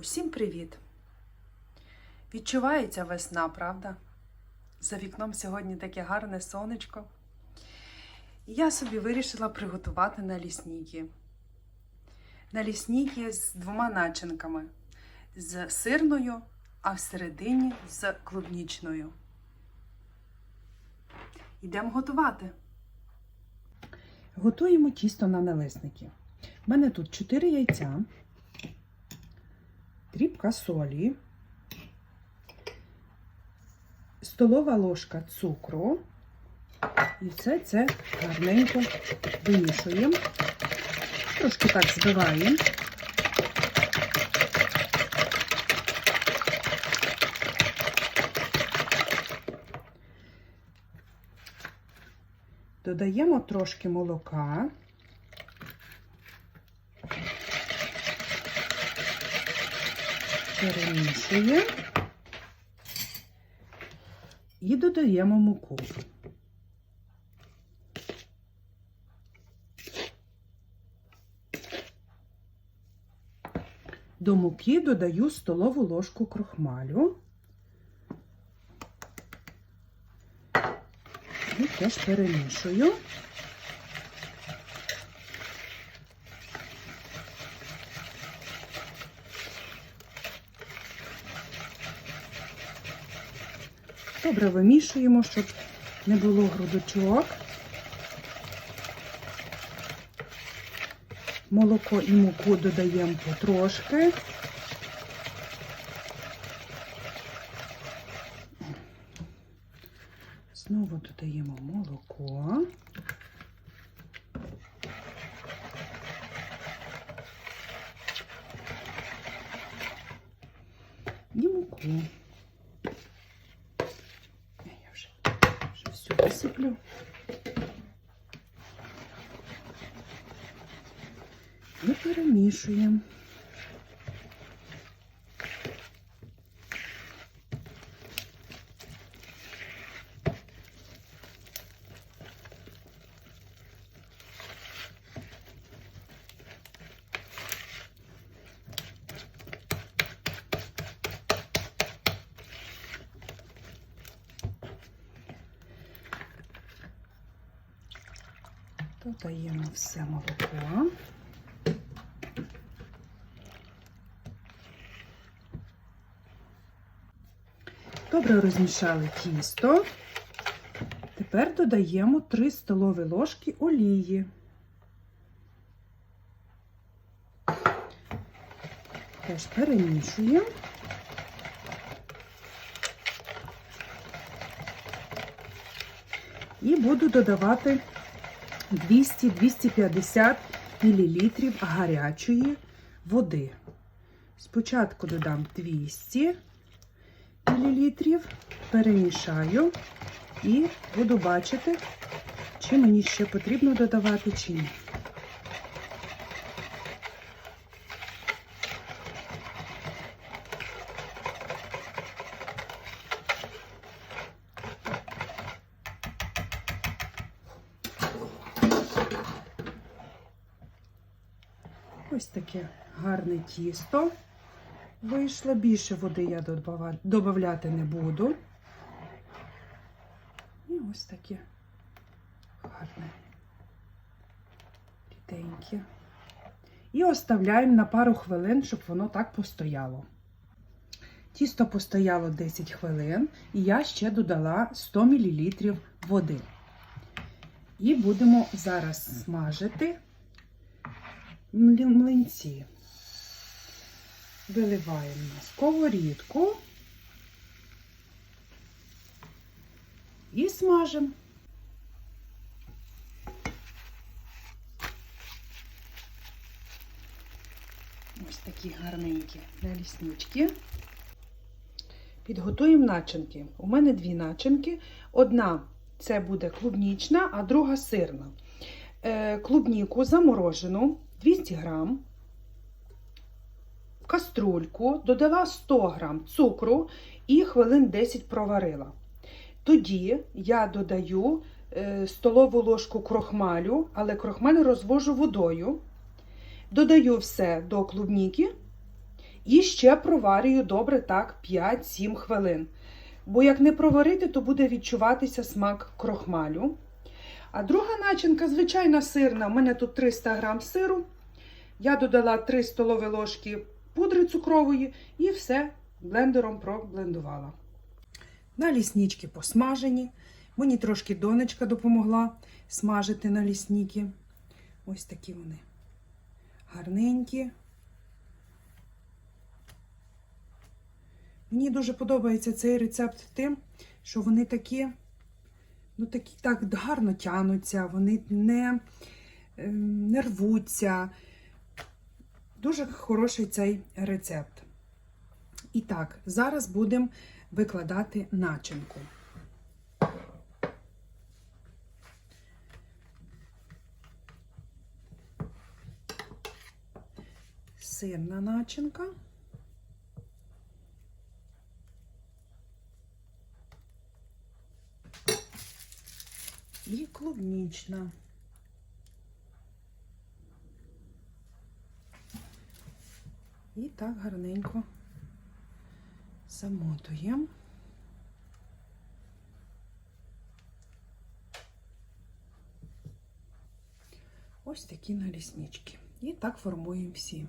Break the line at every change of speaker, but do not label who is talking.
Усім привіт! Відчувається весна, правда? За вікном сьогодні таке гарне сонечко. І я собі вирішила приготувати налісніки. Налісніки з двома начинками: з сирною, а всередині з клубнічною. Йдемо готувати. Готуємо тісто на налисники. У мене тут 4 яйця дрібка солі, столова ложка цукру. І все це гарненько вимішуємо. Трошки так збиваємо. Додаємо трошки молока. Перемішуємо і додаємо муку. До муки додаю столову ложку крохмалю і теж перемішую. Добре вимішуємо, щоб не було грудочок. Молоко і муку додаємо потрошки. Знову додаємо молоко. І муку. Все ми перемішуємо. Додаємо все молоко. Добре розмішали тісто. Тепер додаємо 3 столові ложки олії. Теж перемішуємо. І буду додавати 200-250 мл гарячої води. Спочатку додам 200 мл, перемішаю і буду бачити, чи мені ще потрібно додавати, чи ні. Ось таке гарне тісто. Вийшло більше води я додавати не буду. І ось таке гарне, ріденьке. І оставляємо на пару хвилин, щоб воно так постояло. Тісто постояло 10 хвилин, і я ще додала 100 мл води. І будемо зараз смажити млинці. Виливаємо на сковорідку і смажимо. Ось такі гарненькі наліснички. Підготуємо начинки. У мене дві начинки. Одна це буде клубнічна, а друга сирна. Е, клубніку заморожену 200 грам в каструльку, додала 100 грам цукру і хвилин 10 проварила. Тоді я додаю е, столову ложку крохмалю, але крохмаль розвожу водою. Додаю все до клубніки І ще проварюю добре так 5-7 хвилин. Бо як не проварити, то буде відчуватися смак крохмалю. А друга начинка, звичайна сирна. У мене тут 300 грам сиру. Я додала 3 столові ложки пудри цукрової і все блендером проблендувала. Наліснички посмажені. Мені трошки донечка допомогла смажити налісники. Ось такі вони гарненькі. Мені дуже подобається цей рецепт тим, що вони такі, ну такі так гарно тянуться, вони не, е, не рвуться. Дуже хороший цей рецепт. І так, зараз будемо викладати начинку. Сирна начинка. І клубнічна. І так гарненько замотуємо. Ось такі наліснички. І так формуємо всі.